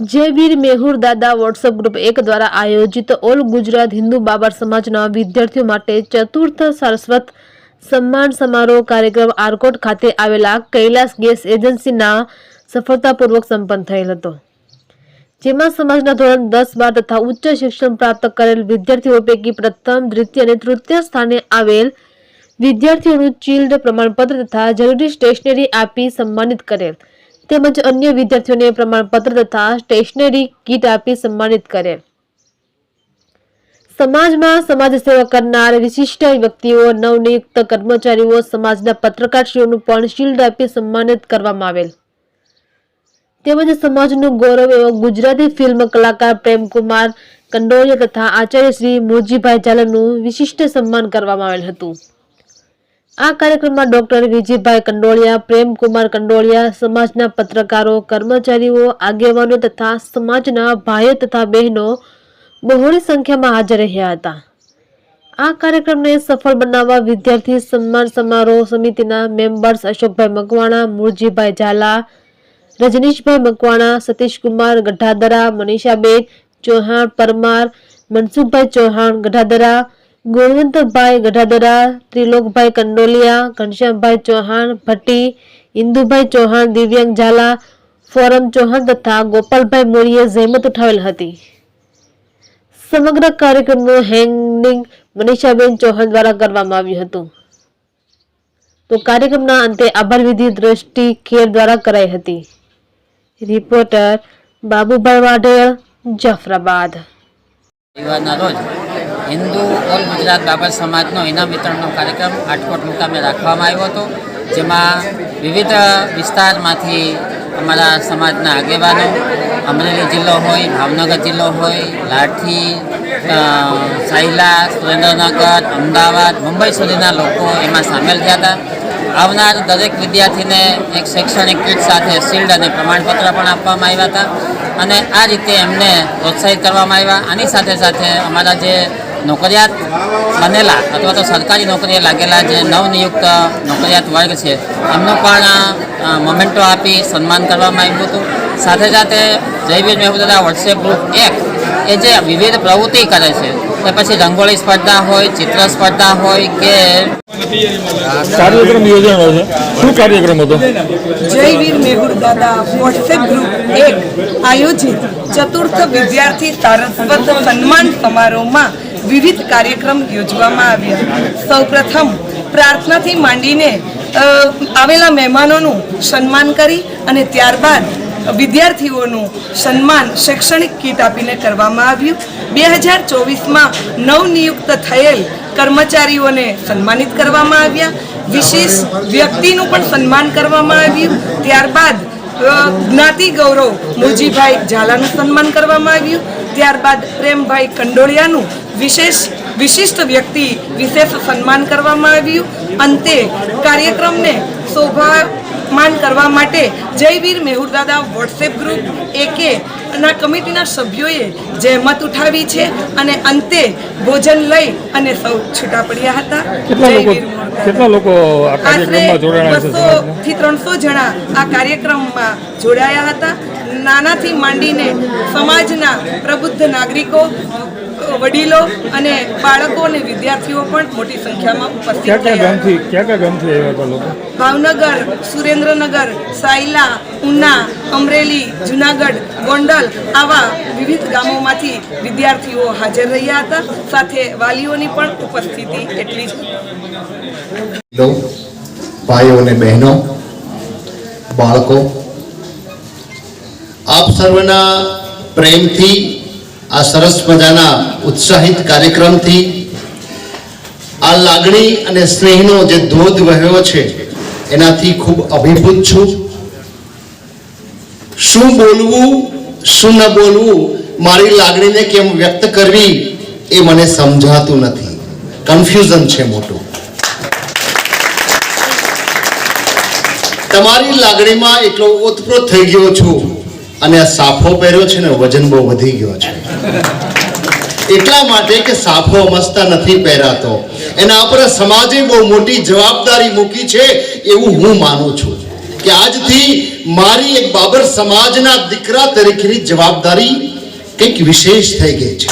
જય વીર મેહુર દાદા WhatsApp group એક દ્વારા આયોજિત ઓલ ગુજરાત હિન્દુ બાબર સમાજના વિદ્યાર્થીઓ માટે ચતુર્થ સરસ્વત સન્માન સમારોહ કાર્યક્રમ આરકોટ ખાતે આવેલા કૈલાસ ગેસ એજન્સીના સફળતાપૂર્વક સંપન્ન થયેલ હતો. જેમાં સમાજના ધોરણ દસ બાર તથા ઉચ્ચ શિક્ષણ પ્રાપ્ત કરેલ વિદ્યાર્થીઓ પૈકી પ્રથમ, દ્વિતીય અને તૃતીય સ્થાને આવેલ વિદ્યાર્થીઓનું ચિલ્ડ પ્રમાણપત્ર તથા જરૂરી સ્ટેશનરી આપી સન્માનિત કરેલ. તેમજ અન્ય વિદ્યાર્થીઓને પ્રમાણપત્ર તથા સ્ટેશનરી કીટ આપી સન્માનિત કરે સમાજમાં સમાજ સેવા કરનાર વિશિષ્ટ વ્યક્તિઓ, નવનિયુક્ત કર્મચારીઓ, સમાજના પત્રકારશ્રીઓનું પણ શિલ્ડ આપી સન્માનિત કરવામાં આવેલ. તેમજ સમાજનું ગૌરવ એવો ગુજરાતી ફિલ્મ કલાકાર પ્રેમકુમાર કંડોળિયા તથા આચાર્ય શ્રી મોજીભાઈ ઝાલાનું વિશિષ્ટ સન્માન કરવામાં આવેલ હતું. આ કાર્યક્રમમાં ડોક્ટર વિજયભાઈ કંડોળિયા, પ્રેમકુમાર કંડોળિયા, સમાજના પત્રકારો, કર્મચારીઓ, આગેવાનો તથા સમાજના ભાઈઓ તથા બહેનો બહોળી સંખ્યામાં હાજર રહ્યા હતા. આ કાર્યક્રમને સફળ બનાવવા વિદ્યાર્થી સન્માન સમારોહ સમિતિના મેમ્બર્સ અશોકભાઈ મકવાણા, મૂળજીભાઈ ઝાલા, રજનીશભાઈ મકવાણા, સતીશકુમાર ગઢાદરા, મનીષાબેન ચૌહાણ પરમાર, મનસુખભાઈ ચૌહાણ ગઢાદરા ગુણવંતભાઈ ગઢાદરા, ત્રિલોકભાઈ કંડોલિયા, ઘનશ્યામભાઈ ચૌહાણ ભટ્ટી, ઇન્દુભાઈ ચૌહાણ, દિવ્યાંગ ઝાલા, ફોરમ ચૌહાણ તથા ગોપાલભાઈ મોરીએ જહેમત ઉઠાવેલ હતી. સમગ્ર કાર્યક્રમનું હેંગિંગ મનીષાબેન ચૌહાણ દ્વારા કરવામાં આવ્યું હતું. તો કાર્યક્રમના અંતે આભાર વિધિ દ્રષ્ટિ ખેર દ્વારા કરાઈ હતી. રિપોર્ટર બાબુભાઈ વાઢેર જાફરાબાદ. રવિવારના રોજ હિન્દુ ઓલ ગુજરાત બાબર સમાજનો ઇનામ વિતરણનો કાર્યક્રમ આટકોટ મુકામે રાખવામાં આવ્યો હતો, જેમાં વિવિધ વિસ્તારમાંથી અમારા સમાજના આગેવાનો, અમરેલી જિલ્લો હોય, ભાવનગર જિલ્લો હોય, લાઠી સાહિલા સુરેન્દ્રનગર, અમદાવાદ, મુંબઈ સુધીના લોકો એમાં સામેલ થયા હતા. આવનાર દરેક વિદ્યાર્થીને એક શૈક્ષણિક કીટ સાથે શિલ્ડ અને પ્રમાણપત્ર પણ આપવામાં આવ્યા હતા. અને આ રીતે એમને પ્રોત્સાહિત કરવામાં આવ્યા. આની સાથે સાથે અમારા જે નોકરિયાત બનેલા અથવા તો સરકારી નોકરીએ લાગેલા જે નવનિયુક્ત નોકરિયાત વર્ગ છે એમનું પણ મોમેન્ટો આપી સન્માન કરવામાં આવ્યું હતું. સાથે સાથે જયવીર મહેબુદા વોટ્સએપ ગ્રુપ એક એ જે વિવિધ પ્રવૃત્તિ કરે છે એ પછી રંગોળી સ્પર્ધા હોય ચિત્ર સ્પર્ધા હોય કે કાર્યક્રમ યોજાયો છે. શું કાર્યક્રમ હતો? જયવીર મેહુર દાદા વોટ્સએપ ગ્રુપ એક આયોજિત ચતુર્થ વિદ્યાર્થી સારસ્વત સન્માન સમારોહમાં વિવિધ કાર્યક્રમ યોજવામાં આવ્યા. સૌપ્રથમ પ્રાર્થનાથી માંડીને આવેલા મહેમાનોનું સન્માન કરી અને ત્યારબાદ વિદ્યાર્થીઓનું સન્માન શૈક્ષણિક કીટ આપીને કરવામાં આવ્યું. બે હજાર ચોવીસમાં નવનિયુક્ત થયેલ કર્મચારીઓને સન્માનિત કરવામાં આવ્યા. વિશેષ વ્યક્તિનું પણ સન્માન કરવામાં આવ્યું. ત્યારબાદ જ્ઞાતિ ગૌરવ મોજીભાઈ ઝાલાનું સન્માન કરવામાં આવ્યું. ત્યારબાદ પ્રેમભાઈ કંડોળિયાનું વિશેષ વિશિષ્ટ વ્યક્તિ વિશેષ સન્માન કરવામાં આવ્યું. અંતે કાર્યક્રમને શોભામાન કરવા માટે જયવીર મેહુરદાદા વોટ્સએપ ગ્રુપ એકે ના કમિટીના સભ્યોએ જહેમત ઉઠાવી છે અને અંતે ભોજન લઈ અને સૌ છૂટા પડ્યા હતા. કેટલા લોકો આ કાર્યક્રમમાં છે થી ત્રણસો જણા આ કાર્યક્રમમાં જોડાયા હતા. નાનાથી માંડીને સમાજના પ્રબુદ્ધ નાગરિકો વડીલો અને બાળકો અને વિદ્યાર્થીઓ પણ મોટી સંખ્યામાં ઉપસ્થિત થયા. ભાવનગર સુરેન્દ્રનગર સાયલા ઉના અમરેલી જુનાગઢ ગોંડલ આવા વિવિધ ગામોમાંથી વિદ્યાર્થીઓ હાજર રહ્યા હતા. સાથે વાલીઓની પણ ઉપસ્થિતિ એટલી જ ભાઈઓ અને બહેનો બાળકો આપ સર્વના પ્રેમથી, આ સરસ મજાના ઉત્સાહિત કાર્યક્રમથી, આ લાગણી અને સ્નેહનો જે ધોધ વહ્યો છે, એનાથી ખૂબ અભિભૂત છું. શું બોલવું, શું ન બોલવું, મારી લાગણીને કેમ વ્યક્ત કરવી, એ મને સમજાતું નથી. કન્ફ્યુઝન છે મોટું. તમારી લાગણીમાં એટલો ઓતપ્રોત થઈ ગયો છું. અને આ સાફો પહેર્યો છે ને, વજન બહુ વધી ગયો છે. એટલા માટે કે સાફો મસ્તા નથી પહેરાતો. એના ઉપર સમાજે બહુ મોટી જવાબદારી મૂકી છે એવું હું માનું છું. કે આજથી મારી એક બાબર સમાજના દીકરા તરીકેની જવાબદારી કંઈક વિશેષ થઈ ગઈ છે.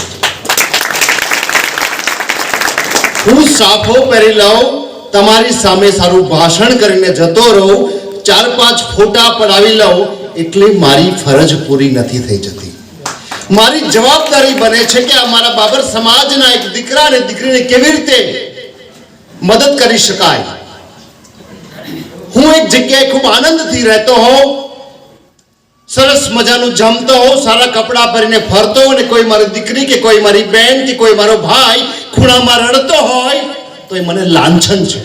હું સાફો પહેરી લઉં તમારી સામે સારું ભાષણ કરીને જતો રહું, ચાર પાંચ ફોટા પડાવી લઉં એટલે મારી ફરજ પૂરી નથી થઈ જતી. મારી જવાબદારી બને છે કે આ બાબર સમાજના એક દીકરા અને દીકરીને કેવી રીતે મદદ કરી શકાય. હું એક જગ્યાએ ખૂબ આનંદથી રહેતો હોઉં, સરસ મજાનું જમતો હોઉં, સારા કપડાં પહેરીને ફરતો અને કોઈ મારી દીકરી કે કોઈ મારી બેન કે કોઈ મારો ભાઈ ખૂણામાં રડતો હોય તો એ મને લાંછન છે.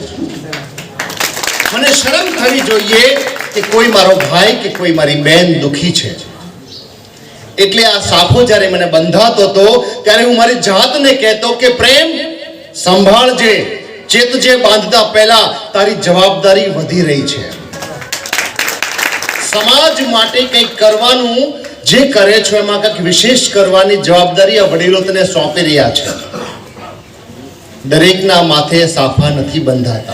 મને શરમ થવી જોઈએ કે કોઈ મારો ભાઈ કે કોઈ મારી બેન દુખી છે. એટલે આ સાફો જ્યારે મને બંધાતો હતો, ત્યારે હું મારી જાતને કહેતો કે પ્રેમ, સંભાળજે. ચેતજે બાંધતા પહેલા તારી જવાબદારી વધી રહી છે. સમાજ માટે કંઈક કરવાનું, જે કરે છો એમાં કંઈક વિશેષ કરવાની જવાબદારી આ વડીલો તને સોંપી રહ્યા છે. દરેકના માથે સાફા નથી બંધાતા.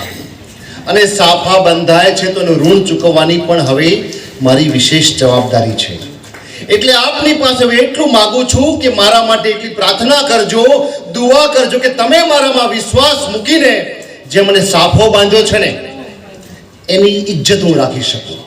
અને સાફા બંધાય છે તો એનું ઋણ ચૂકવવાની પણ હવે મારી વિશેષ જવાબદારી છે. એટલે આપની પાસે હું એટલું માગું છું કે મારા માટે એટલી પ્રાર્થના કરજો, દુઆ કરજો કે તમે મારામાં વિશ્વાસ મૂકીને જે મને સાફો બાંધ્યો છે ને, એની ઇજ્જત હું રાખી શકું.